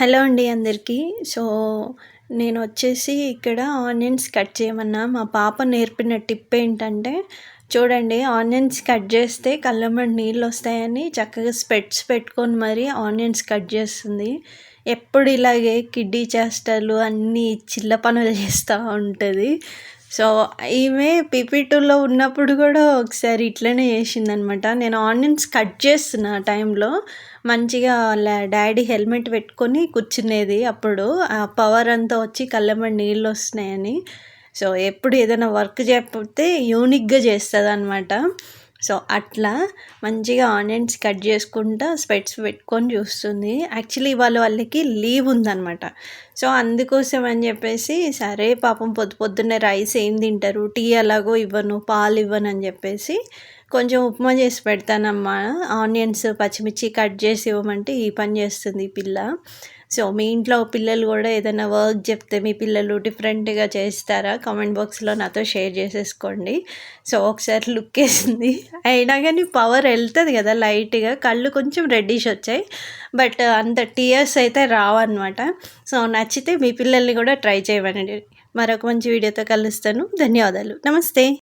Hello అండి అందరికీ. So నేను వచ్చేసి ఇక్కడ ఆనియన్స్ కట్ చేయమన్నా. మా పాప నేర్పిన టిప్ ఏంటంటే చూడండి ఆనియన్స్ కట్ చేస్తే కళ్ళమ్మడి నీళ్ళు వస్తాయని చక్కగా స్పెట్స్ పెట్టుకొని మరీ ఆనియన్స్ కట్ చేస్తుంది. ఎప్పుడు ఇలాగే కిడ్డీ చేష్టలు అన్నీ చిల్ల పనులు చేస్తూ ఉంటుంది. సో ఈమె పీపీ టూలో ఉన్నప్పుడు కూడా ఒకసారి ఇట్లనే చేసిందనమాట. నేను ఆనియన్స్ కట్ చేస్తున్న టైంలో. మంచిగా డాడీ హెల్మెట్ పెట్టుకొని కూర్చునేది అప్పుడు. ఆ పవర్ అంతా వచ్చి కళ్ళెమ్మడి నీళ్ళు వస్తున్నాయని. సో ఎప్పుడు ఏదైనా వర్క్ చేయకపోతే యూనిక్గా చేస్తుంది అనమాట సో అట్లా మంచిగా ఆనియన్స్ కట్ చేసుకుంటా స్పెట్స్ పెట్టుకొని చూస్తుంది. యాక్చువల్లీ ఇవాళ వాళ్ళకి లీవ్ ఉందనమాట సో అందుకోసం అని చెప్పేసి సరే పాపం పొద్దు పొద్దున్నే రైస్ ఏం తింటారు టీ అలాగో ఇవ్వను పాలు ఇవ్వను అని చెప్పేసి కొంచెం ఉప్మా చేసి పెడతానమ్మా. ఆనియన్స్ పచ్చిమిర్చి కట్ చేసి ఇవ్వమంటే ఈ పని చేస్తుంది ఈ పిల్ల. సో మీ ఇంట్లో పిల్లలు కూడా ఏదైనా వర్క్ చెప్తే మీ పిల్లలు డిఫరెంట్గా చేస్తారా? కామెంట్ బాక్స్లో నాతో షేర్ చేసేసుకోండి. సో ఒకసారి లుక్ వేసింది. అయినా కానీ పవర్ వెళ్తుంది కదా లైట్గా కళ్ళు కొంచెం రెడ్డిష్ వచ్చాయి. బట్ uh, అంత టీయర్స్ అయితే రావన్నమాట. సో నచ్చితే మీ పిల్లల్ని కూడా ట్రై చేయమనండి. మరొక మంచి వీడియోతో కలుస్తాను. ధన్యవాదాలు. నమస్తే.